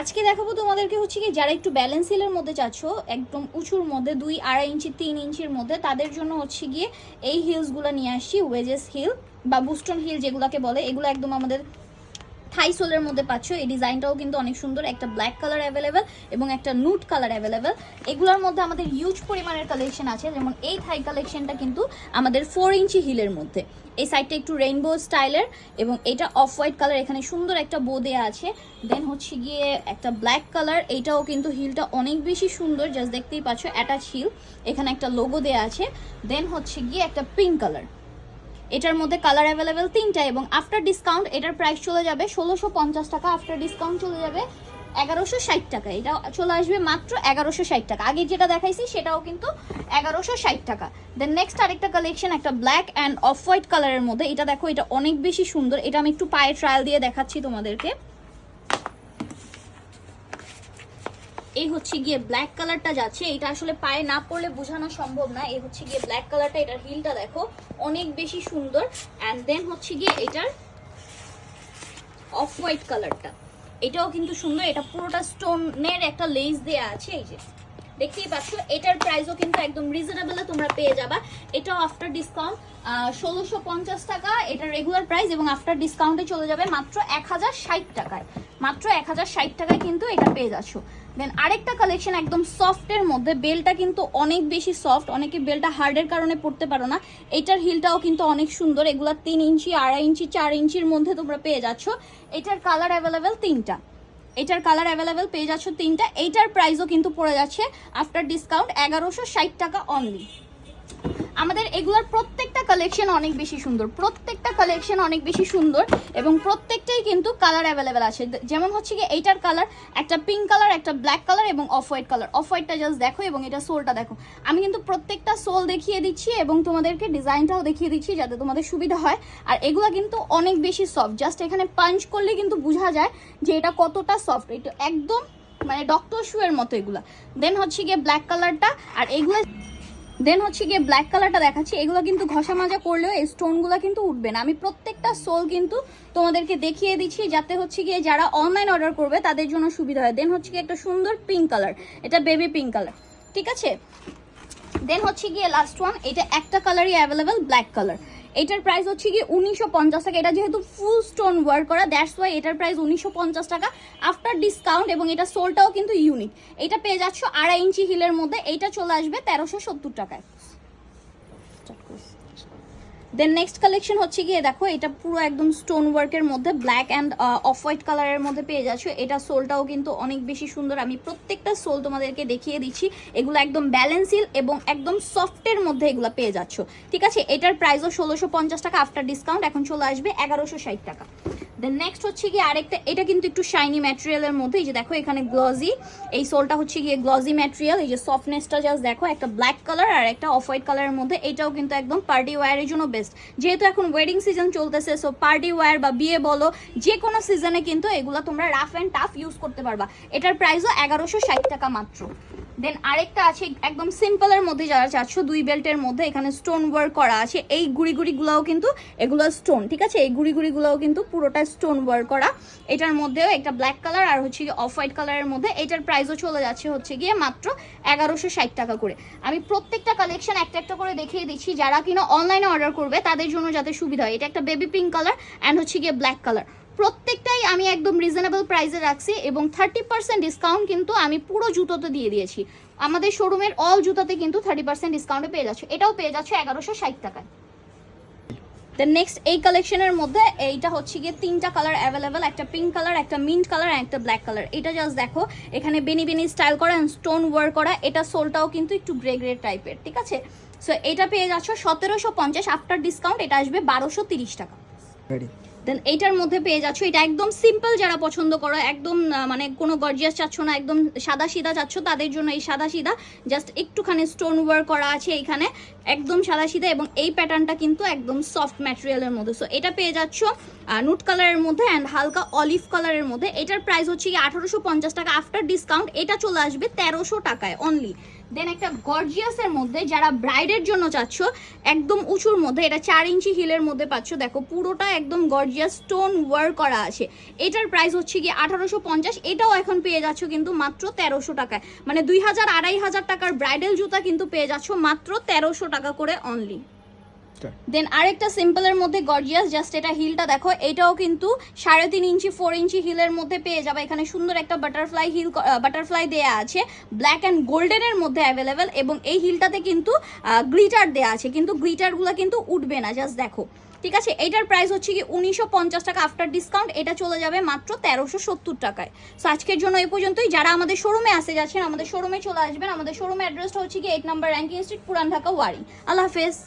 আজকে দেখাবো তোমাদেরকে হচ্ছে কি, যারা একটু ব্যালেন্স হিলের মধ্যে চাচ্ছ একদম উঁচুর মধ্যে, দুই আড়াই ইঞ্চি, তিন ইঞ্চির মধ্যে, তাদের জন্য হচ্ছে গিয়ে এই হিলসগুলো নিয়ে আসছি ওয়েজেস হিল বা বুস্টন হিল যেগুলোকে বলে, এগুলো একদম আমাদের থাই সোলের মধ্যে পাচ্ছ। এই ডিজাইনটাও কিন্তু অনেক সুন্দর। একটা ব্ল্যাক কালার অ্যাভেলেবেল এবং একটা নুট কালার অ্যাভেলেবেল এগুলোর মধ্যে আমাদের হিউজ পরিমাণের কালেকশন আছে। যেমন এই থাই কালেকশনটা কিন্তু আমাদের ফোর ইঞ্চি হিলের মধ্যে। এই সাইডটা একটু রেইনবো স্টাইলের এবং এটা অফ হোয়াইট কালার এখানে সুন্দর একটা বো দেওয়া আছে। দেন হচ্ছে গিয়ে একটা ব্ল্যাক কালার এইটাও কিন্তু হিলটা অনেক বেশি সুন্দর। জাস্ট দেখতেই পাচ্ছ অ্যাটাচ হিল এখানে একটা লোগো দেওয়া আছে। দেন হচ্ছে গিয়ে একটা পিঙ্ক কালার এটার মধ্যে কালার অ্যাভেলেবেল তিনটা এবং আফটার ডিসকাউন্ট এটার প্রাইস চলে যাবে ষোলোশো পঞ্চাশ টাকা। আফটার ডিসকাউন্ট চলে যাবে এগারোশো ষাট টাকা। এটা চলে আসবে মাত্র এগারোশো ষাট টাকা। আগে যেটা দেখাইছি সেটাও কিন্তু এগারোশো ষাট টাকা। দেন নেক্সট আরেকটা কালেকশন একটা ব্ল্যাক অ্যান্ড অফ হোয়াইট কালারের মধ্যে। এটা দেখো, এটা অনেক বেশি সুন্দর। এটা আমি একটু পায়ে ট্রায়াল দিয়ে দেখাচ্ছি তোমাদেরকে। এই হচ্ছে গিয়ে ব্ল্যাক কালারটা যাচ্ছে। এটা আসলে পায়ে না পড়লে বোঝানো সম্ভব না। এই হচ্ছে গিয়ে ব্ল্যাক কালারটা এটার হিলটা দেখো, অনেক বেশি সুন্দর। অ্যান্ড দেন হচ্ছে গিয়ে এটার অফ হোয়াইট কালারটা এটাও কিন্তু সুন্দর। এটা পুরোটা স্টোনের একটা লেস দেয়া আছে, এই যে। দেখতেই পাচ্ছ, এটার প্রাইসও কিন্তু একদম রিজনেবলে তোমরা পেয়ে যাবা। এটাও আফটার ডিসকাউন্ট ষোলোশো পঞ্চাশ টাকা। এটা রেগুলার প্রাইস এবং আফটার ডিসকাউন্টে চলে যাবে মাত্র এক হাজার ষাট টাকায়। মাত্র এক হাজার ষাট টাকায় কিন্তু এটা পেয়ে যাচ্ছ। দেন আরেকটা কালেকশন একদম সফটের মধ্যে, বেলটা কিন্তু অনেক বেশি সফট অনেকে বেলটা হার্ডের কারণে পড়তে পারো না। এটার হিলটাও কিন্তু অনেক সুন্দর, এগুলো তিন ইঞ্চি, আড়াই ইঞ্চি, চার ইঞ্চির মধ্যে তোমরা পেয়ে যাচ্ছ। এটার কালার অ্যাভেলেবেল তিনটা। এটার কালার অ্যাভেলেবেল পেয়ে যাচ্ছ তিনটা। এইটার প্রাইসও কিন্তু পড়ে যাচ্ছে আফটার ডিসকাউন্ট এগারোশো ষাট টাকা অনলি আমাদের এগুলোর প্রত্যেকটা কালেকশন অনেক বেশি সুন্দর। প্রত্যেকটা কালেকশন অনেক বেশি সুন্দর এবং প্রত্যেকটাই কিন্তু কালার অ্যাভেলেবেল আছে। যেমন হচ্ছে কি এইটার কালার একটা পিঙ্ক কালার একটা ব্ল্যাক কালার এবং অফ হোয়াইট কালার অফ হোয়াইটটা জাস্ট দেখো এবং এটা সোলটা দেখো। আমি কিন্তু প্রত্যেকটা সোল দেখিয়ে দিচ্ছি এবং তোমাদেরকে ডিজাইনটাও দেখিয়ে দিচ্ছি যাতে তোমাদের সুবিধা হয়। আর এগুলো কিন্তু অনেক বেশি সফট জাস্ট এখানে পাঞ্চ করলে কিন্তু বোঝা যায় যে এটা কতটা সফট এটা একদম মানে ডক্টর শুয়ের মতো এগুলা। দেন হচ্ছে গিয়ে ব্ল্যাক কালারটা আর এগুলো দেন হচ্ছে গিয়ে ব্ল্যাক কালারটা দেখাচ্ছি। এগুলো কিন্তু ঘষা মাজা করলেও এই স্টোনগুলো কিন্তু উঠবে না। আমি প্রত্যেকটা সোল কিন্তু তোমাদেরকে দেখিয়ে দিচ্ছি যাতে হচ্ছে গিয়ে যারা অনলাইন অর্ডার করবে, তাদের জন্য সুবিধা হয়। দেন হচ্ছে গিয়ে একটা সুন্দর পিঙ্ক কালার এটা বেবি পিঙ্ক কালার ঠিক আছে? দেন হচ্ছে গিয়ে লাস্ট ওয়ান এটা একটা কালারই অ্যাভেলেবেল ব্ল্যাক কালার এটার প্রাইস হচ্ছে গিয়ে উনিশশো পঞ্চাশ টাকা। এটা যেহেতু ফুল স্টোন ওয়ার্ক করা দ্যাটস ওয়াই এটার প্রাইস উনিশশো পঞ্চাশ টাকা আফটার ডিসকাউন্ট এবং এটা সোলটাও কিন্তু ইউনিক এটা পেয়ে যাচ্ছ আড়াই ইঞ্চি হিলের মধ্যে, এইটা চলে আসবে তেরোশো সত্তর টাকায়। দেন নেক্সট কালেকশন হচ্ছে গিয়ে, দেখো, এটা পুরো একদম স্টোন ওয়ার্কের মধ্যে ব্ল্যাক অ্যান্ড অফ হোয়াইট কালারের মধ্যে পেয়ে যাচ্ছ। এটা সোলটাও কিন্তু অনেক বেশি সুন্দর। আমি প্রত্যেকটা সোল তোমাদেরকে দেখিয়ে দিচ্ছি। এগুলো একদম ব্যালেন্সিল এবং একদম সফটের মধ্যে এগুলো পেয়ে যাচ্ছ। ঠিক আছে? এটার প্রাইসও ষোলোশো পঞ্চাশ টাকা আফটার ডিসকাউন্ট এখন চলে আসবে এগারোশো ষাট টাকা। দেন নেক্সট হচ্ছে গিয়ে আরেকটা, এটা কিন্তু একটু শাইনি ম্যাটেরিয়ালের মধ্যে। এই যে দেখো, এখানে গ্লজি এই সোলটা হচ্ছে গিয়ে গ্লজি ম্যাটেরিয়াল এই যে সফটনেসটা জাস্ট দেখো, একটা ব্ল্যাক কালার আর একটা অফ হোয়াইট কালারের মধ্যে। এটাও কিন্তু একদম পার্টি ওয়্যারের জন্য বেস্ট যেহেতু এখন ওয়েডিং সিজন চলতেছে সো পার্টি ওয়্যার বা বিয়ে বলো, যে কোনো সিজনে কিন্তু এগুলো তোমরা রাফ অ্যান্ড টাফ ইউজ করতে পারবা। এটার প্রাইসও এগারোশো ষাট টাকা মাত্র। দেন আরেকটা আছে, একদম সিম্পলের মধ্যে যারা চাচ্ছ, দুই বেল্টের মধ্যে এখানে স্টোন ওয়ার্ক করা আছে। এই গুড়ি গুড়িগুলোও কিন্তু এগুলো স্টোন ঠিক আছে? এই গুড়ি গুড়িগুলোও কিন্তু পুরোটা স্টোন ওয়ার্ক করা। এটার মধ্যেও একটা ব্ল্যাক কালার আর হচ্ছে গিয়ে অফ হোয়াইট কালারের মধ্যে এটার প্রাইসও চলে যাচ্ছে হচ্ছে গিয়ে মাত্র এগারোশো ষাট টাকা করে। আমি প্রত্যেকটা কালেকশন একটা একটা করে দেখিয়ে দিচ্ছি, যারা কিনা অনলাইনে অর্ডার করবে, তাদের জন্য যাতে সুবিধা হয়। এটা একটা বেবি পিঙ্ক কালার অ্যান্ড হচ্ছে গিয়ে ব্ল্যাক কালার প্রত্যেকটাই আমি একদম রিজনেবল প্রাইসে রাখছি এবং থার্টি পার্সেন্ট ডিসকাউন্ট কিন্তু আমি পুরো জুতোতে দিয়ে দিয়েছি। আমাদের শোরুমের অল জুতাতে কিন্তু থার্টি পার্সেন্ট ডিসকাউন্টে পেয়ে যাচ্ছে। এটাও পেয়ে যাচ্ছে এগারোশো ষাট টাকায়। দেন নেক্সট এই কালেকশনের মধ্যে এইটা হচ্ছে গিয়ে তিনটা কালার অ্যাভেলেবেল একটা পিঙ্ক কালার একটা মিন্ট কালার একটা ব্ল্যাক কালার এটা জাস্ট দেখো, এখানে বেনি বেনি স্টাইল করা অ্যান্ড স্টোন ওয়ার্ক করা, এটা সোলটাও কিন্তু একটু গ্রে গ্রে টাইপের ঠিক আছে? সো এটা পেয়ে যাচ্ছ সতেরোশো পঞ্চাশ আফটার ডিসকাউন্ট এটা আসবে বারোশো তিরিশ টাকা। দেন এইটার মধ্যে পেয়ে যাচ্ছ। এটা একদম সিম্পল যারা পছন্দ করো, একদম মানে কোনো গর্জিয়াস চাচ্ছ না, একদম সাদা সিধা চাচ্ছ, তাদের জন্য এই সাদা সিধা জাস্ট একটুখানি স্টোন ওয়ার্ক করা আছে এইখানে, একদম সাদা সিধা এবং এই প্যাটার্নটা কিন্তু একদম সফট ম্যাটেরিয়ালের মধ্যে। সো এটা পেয়ে যাচ্ছ নুট কালারের মধ্যে অ্যান্ড হালকা অলিভ কালারের মধ্যে। এটার প্রাইস হচ্ছে কি আঠারোশো পঞ্চাশ টাকা আফটার ডিসকাউন্ট এটা চলে আসবে তেরোশো টাকায় অনলি দেন একটা গর্জিয়াসের মধ্যে যারা ব্রাইডের জন্য চাচ্ছ, একদম উঁচুর মধ্যে, এটা চার ইঞ্চি হিলের মধ্যে পাচ্ছ। দেখো পুরোটা একদম গর্জিয়াস স্টোন ওয়ার্ক করা আছে। এটার প্রাইস হচ্ছে কি আঠারোশো পঞ্চাশ। এটাও এখন পেয়ে যাচ্ছ কিন্তু মাত্র তেরোশো টাকায়। মানে দুই হাজার আড়াই হাজার টাকার ব্রাইডাল জুতা কিন্তু পেয়ে যাচ্ছ মাত্র তেরোশো টাকা করে অনলি দেন আরেকটা সিম্পলের মধ্যে গর্জিয়াস জাস্ট এটা হিলটা দেখো এটাও কিন্তু সাড়ে তিন ইঞ্চি ফোর ইঞ্চি হিলের মধ্যে পেয়ে যাবে। এখানে সুন্দর একটা বাটারফ্লাই হিল বাটারফ্লাই দেয়া আছে। ব্ল্যাক অ্যান্ড গোল্ডেনের মধ্যে অ্যাভেলেবেল এবং এই হিলটাতে কিন্তু গ্রিটার দেয়া আছে। কিন্তু গ্রিটারগুলো কিন্তু উঠবে না জাস্ট দেখো। ঠিক আছে, এইটার প্রাইস হচ্ছে কি উনিশশো পঞ্চাশ টাকা আফটার ডিসকাউন্ট এটা চলে যাবে মাত্র তেরোশো সত্তর টাকায়। সো আজকের জন্য এই পর্যন্তই। যারা আমাদের শোরুমে আসে যাচ্ছেন, আমাদের শোরুমে চলে আসবেন, আমাদের শোরুমে অ্যাড্রেসটা হচ্ছে কি এইট নাম্বার র্যাঙ্কিং স্ট্রিট পুরান ঢাকা ওয়ারি। আল্লাহ হাফেজ।